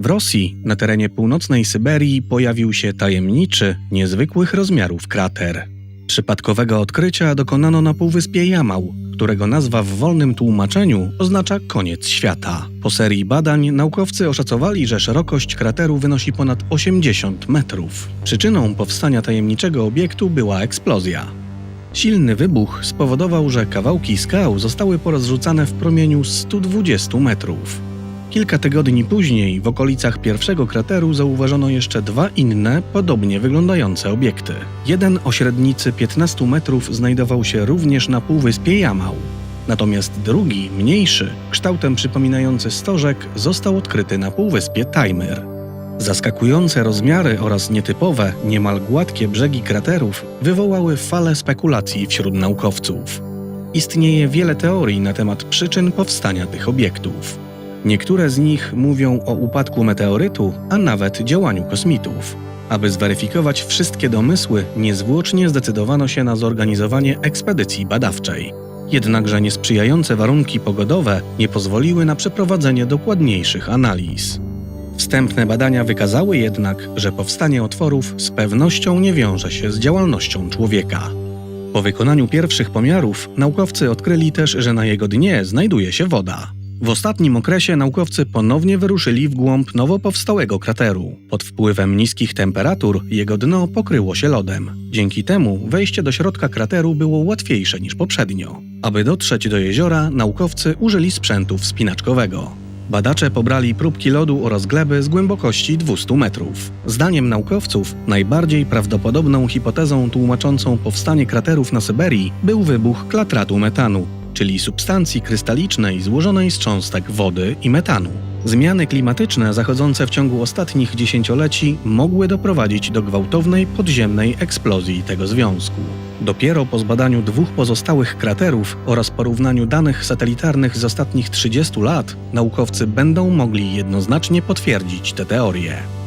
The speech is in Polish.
W Rosji, na terenie północnej Syberii, pojawił się tajemniczy, niezwykłych rozmiarów krater. Przypadkowego odkrycia dokonano na półwyspie Jamał, którego nazwa w wolnym tłumaczeniu oznacza koniec świata. Po serii badań naukowcy oszacowali, że szerokość krateru wynosi ponad 80 metrów. Przyczyną powstania tajemniczego obiektu była eksplozja. Silny wybuch spowodował, że kawałki skał zostały porozrzucane w promieniu 120 metrów. Kilka tygodni później w okolicach pierwszego krateru zauważono jeszcze dwa inne, podobnie wyglądające obiekty. Jeden o średnicy 15 metrów znajdował się również na półwyspie Jamał. Natomiast drugi, mniejszy, kształtem przypominający stożek, został odkryty na półwyspie Tajmyr. Zaskakujące rozmiary oraz nietypowe, niemal gładkie brzegi kraterów wywołały falę spekulacji wśród naukowców. Istnieje wiele teorii na temat przyczyn powstania tych obiektów. Niektóre z nich mówią o upadku meteorytu, a nawet działaniu kosmitów. Aby zweryfikować wszystkie domysły, niezwłocznie zdecydowano się na zorganizowanie ekspedycji badawczej. Jednakże niesprzyjające warunki pogodowe nie pozwoliły na przeprowadzenie dokładniejszych analiz. Wstępne badania wykazały jednak, że powstanie otworów z pewnością nie wiąże się z działalnością człowieka. Po wykonaniu pierwszych pomiarów naukowcy odkryli też, że na jego dnie znajduje się woda. W ostatnim okresie naukowcy ponownie wyruszyli w głąb nowo powstałego krateru. Pod wpływem niskich temperatur jego dno pokryło się lodem. Dzięki temu wejście do środka krateru było łatwiejsze niż poprzednio. Aby dotrzeć do jeziora, naukowcy użyli sprzętu wspinaczkowego. Badacze pobrali próbki lodu oraz gleby z głębokości 200 metrów. Zdaniem naukowców najbardziej prawdopodobną hipotezą tłumaczącą powstanie kraterów na Syberii był wybuch klatratu metanu, czyli substancji krystalicznej złożonej z cząstek wody i metanu. Zmiany klimatyczne zachodzące w ciągu ostatnich dziesięcioleci mogły doprowadzić do gwałtownej podziemnej eksplozji tego związku. Dopiero po zbadaniu dwóch pozostałych kraterów oraz porównaniu danych satelitarnych z ostatnich 30 lat naukowcy będą mogli jednoznacznie potwierdzić tę teorię.